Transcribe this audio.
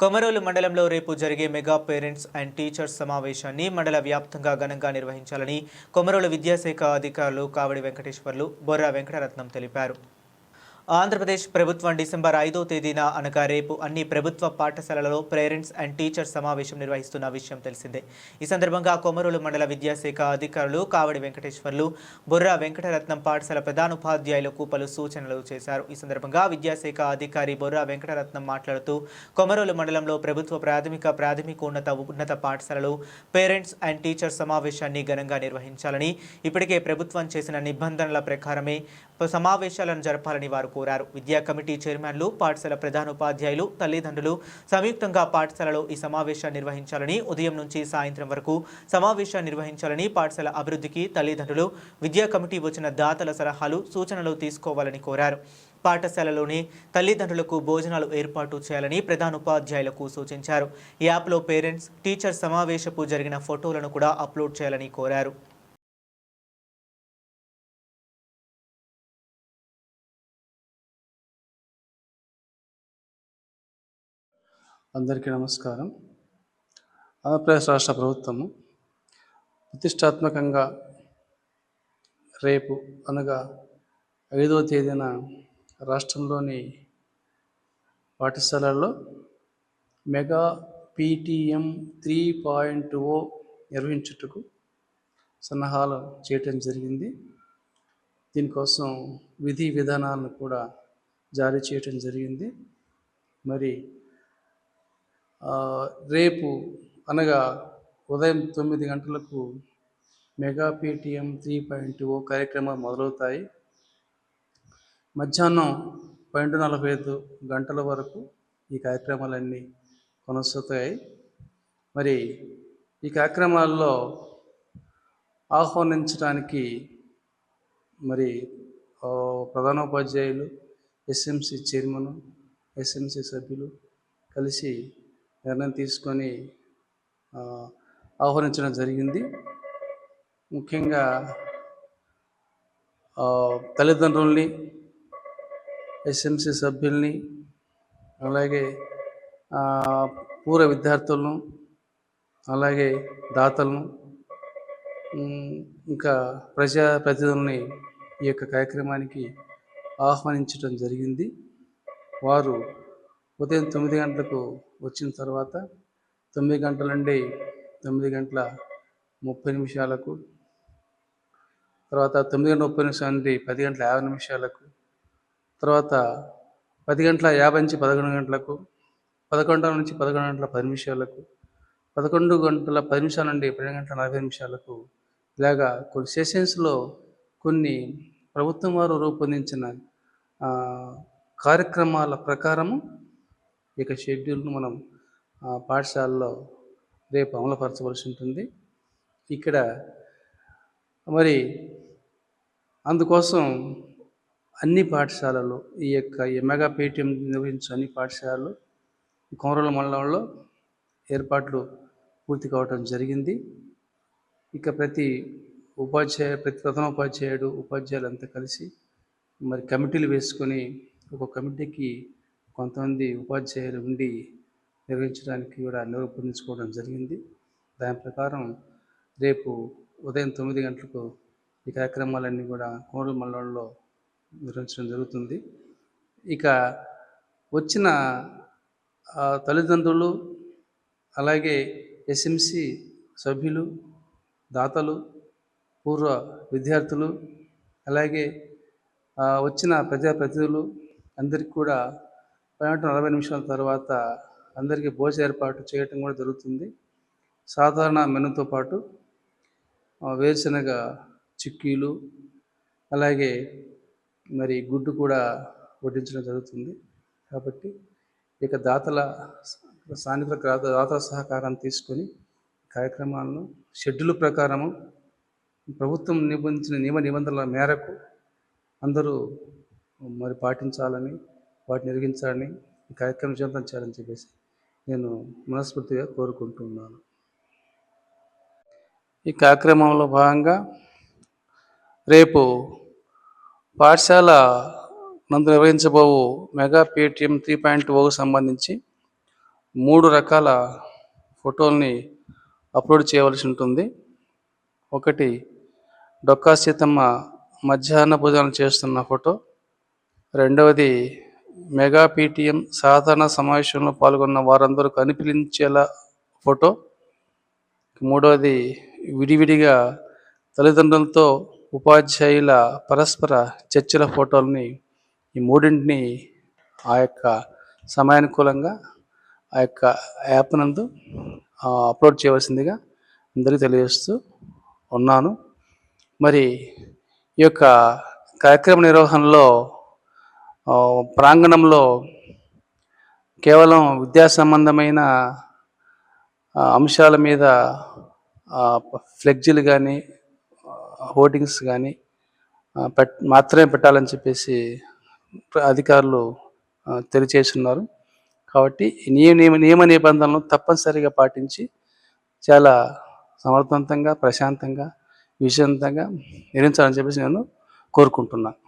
కొమరోలు మండలంలో రేపు జరిగే మెగా పేరెంట్స్ అండ్ టీచర్స్ సమావేశాన్ని మండల వ్యాప్తంగా ఘనంగా నిర్వహించాలని కొమరోలు విద్యాశాఖ అధికారులు కావడి వెంకటేశ్వర్లు బొర్రా వెంకటరత్నం తెలిపారు. ఆంధ్రప్రదేశ్ ప్రభుత్వం డిసెంబర్ ఐదో తేదీన అనగా రేపు అన్ని ప్రభుత్వ పాఠశాలలలో పేరెంట్స్ అండ్ టీచర్స్ సమావేశం నిర్వహిస్తున్న విషయం తెలిసిందే. ఈ సందర్భంగా కొమరులు మండల విద్యాశాఖ అధికారులు కావడి వెంకటేశ్వర్లు బుర్రా వెంకటరత్నం పాఠశాల ప్రధానోపాధ్యాయులకు పలు సూచనలు చేశారు. ఈ సందర్భంగా విద్యాశాఖ అధికారి బొర్రా వెంకటరత్నం మాట్లాడుతూ కొమరులు మండలంలో ప్రభుత్వ ప్రాథమిక ప్రాథమికోన్నత ఉన్నత పాఠశాలలు పేరెంట్స్ అండ్ టీచర్స్ సమావేశాన్ని ఘనంగా నిర్వహించాలని ఇప్పటికే ప్రభుత్వం చేసిన నిబంధనల ప్రకారమే సమావేశాలను జరపాలని వారు కోరారు. విద్యా కమిటీ చైర్మన్లు పాఠశాల ప్రధానోపాధ్యాయులు తల్లిదండ్రులు సంయుక్తంగా పాఠశాలలో ఈ సమావేశాన్ని నిర్వహించాలని ఉదయం నుంచి సాయంత్రం వరకు సమావేశాన్ని నిర్వహించాలని పాఠశాల అభివృద్ధికి తల్లిదండ్రులు విద్యా కమిటీ వచ్చిన దాతల సలహాలు సూచనలు తీసుకోవాలని కోరారు. పాఠశాలలోని తల్లిదండ్రులకు భోజనాలు ఏర్పాటు చేయాలని ప్రధానోపాధ్యాయులకు సూచించారు. ఈ యాప్లో పేరెంట్స్ టీచర్ సమావేశపు జరిగిన ఫోటోలను కూడా అప్లోడ్ చేయాలని కోరారు. అందరికీ నమస్కారం. ఆంధ్రప్రదేశ్ రాష్ట్ర ప్రభుత్వము ప్రతిష్టాత్మకంగా రేపు అనగా ఐదవ తేదీన రాష్ట్రంలోని పాఠశాలల్లో mega PTM three point O నిర్వహించుటకు సన్నాహాలు చేయటం జరిగింది. దీనికోసం విధి విధానాలను కూడా జారీ చేయటం జరిగింది. మరి రేపు అనగా ఉదయం తొమ్మిది గంటలకు mega PTM three point O కార్యక్రమాలు మొదలవుతాయి. మధ్యాహ్నం పన్నెండు నలభై ఐదు గంటల వరకు ఈ కార్యక్రమాలన్నీ కొనసాగుతాయి. మరి ఈ కార్యక్రమాల్లో ఆహ్వానించడానికి మరి ప్రధానోపాధ్యాయులు ఎస్ఎంసి చైర్మన్ ఎస్ఎంసి సభ్యులు కలిసి నిర్ణయం తీసుకొని ఆహ్వానించడం జరిగింది. ముఖ్యంగా తల్లిదండ్రుల్ని ఎస్ఎంసి సభ్యుల్ని అలాగే పూర్వ విద్యార్థులను అలాగే దాతలను ఇంకా ప్రజా ప్రతినిధుల్ని ఈ యొక్క కార్యక్రమానికి ఆహ్వానించడం జరిగింది. వారు ఉదయం తొమ్మిది గంటలకు వచ్చిన తర్వాత తొమ్మిది గంటల నుండి తొమ్మిది గంటల ముప్పై నిమిషాలకు తర్వాత తొమ్మిది గంటల ముప్పై నిమిషాల నుండి పది గంటల యాభై నిమిషాలకు తర్వాత పది గంటల యాభై నుంచి పదకొండు గంటలకు పదకొండు నుంచి పదకొండు గంటల పది నిమిషాలకు పదకొండు గంటల పది నిమిషాల నుండి పన్నెండు గంటల నలభై నిమిషాలకు ఇలాగా కొన్ని సెషన్స్లో కొన్ని ప్రభుత్వం వారు రూపొందించిన కార్యక్రమాల ప్రకారము ఈ యొక్క షెడ్యూల్ను మనం ఆ, పాఠశాలలో రేపు అమలుపరచవలసి ఉంటుంది. ఇక్కడ మరి అందుకోసం అన్ని పాఠశాలలు ఈ యొక్క ఈ మెగా పేటిఎం నిర్వహించే అన్ని పాఠశాలలు కొమరల మండలంలో ఏర్పాట్లు పూర్తి కావటం జరిగింది. ఇక ప్రతి ఉపాధ్యాయ ప్రతి ప్రధానోపాధ్యాయుడు ఉపాధ్యాయులు అంతా కలిసి మరి కమిటీలు వేసుకొని ఒక కమిటీకి కొంతమంది ఉపాధ్యాయులు ఉండి నిర్వహించడానికి కూడా నిరూపొందించుకోవడం జరిగింది. దాని ప్రకారం రేపు ఉదయం తొమ్మిది గంటలకు ఈ కార్యక్రమాలన్నీ కూడా కోరల మండలంలో నిర్వహించడం జరుగుతుంది. ఇక వచ్చిన తల్లిదండ్రులు అలాగే ఎస్ఎంసి సభ్యులు దాతలు పూర్వ విద్యార్థులు అలాగే వచ్చిన ప్రజాప్రతినిధులు అందరికీ కూడా పన్నెండు నలభై నిమిషాల తర్వాత అందరికీ భోజన ఏర్పాటు చేయటం కూడా జరుగుతుంది. సాధారణ మెనుతో పాటు వేరుశనగ చిక్కీలు అలాగే మరి గుడ్డు కూడా వడ్డించడం జరుగుతుంది. కాబట్టి ఇక దాతల స్థానిక దాతల సహకారం తీసుకొని కార్యక్రమాలను షెడ్యూల్ ప్రకారము ప్రభుత్వం నిబంధించిన నియమ నిబంధనల మేరకు అందరూ మరి పాటించాలని వాటిని ఎరిగించాలని ఈ కార్యక్రమం జీవితం చేయాలని చెప్పేసి నేను మనస్ఫూర్తిగా కోరుకుంటున్నాను. ఈ కార్యక్రమంలో భాగంగా రేపు పాఠశాల నందు నిర్వహించబోవు మెగా పేటిఎం త్రీ పాయింట్ ఓకు సంబంధించి మూడు రకాల ఫోటోల్ని అప్లోడ్ చేయవలసి ఉంటుంది. ఒకటి డొక్కా సీతమ్మ మధ్యాహ్న భోజనం చేస్తున్న ఫోటో. రెండవది మెగా పీటీఎం సాధారణ సమావేశంలో పాల్గొన్న వారందరూ కనిపించేలా ఫోటో. మూడవది విడివిడిగా తల్లిదండ్రులతో ఉపాధ్యాయుల పరస్పర చర్చల ఫోటోలని ఈ మూడింటిని ఆ యొక్క సమయానుకూలంగా ఆ యొక్క యాప్ నందు అప్లోడ్ చేయవలసిందిగా అందరికీ తెలియజేస్తూ ఉన్నాను. మరి ఈ యొక్క కార్యక్రమ నిర్వహణలో ప్రాంగణంలో కేవలం విద్యా సంబంధమైన అంశాల మీద ఫ్లెక్జీలు కానీ హోర్డింగ్స్ కానీ పెట్ మాత్రమే పెట్టాలని చెప్పేసి అధికారులు తెలియచేస్తున్నారు. కాబట్టి నియ నియమ నియమ నిబంధనలను తప్పనిసరిగా పాటించి చాలా సమర్థవంతంగా ప్రశాంతంగా విజయవంతంగా నిర్మించాలని చెప్పేసి నేను కోరుకుంటున్నాను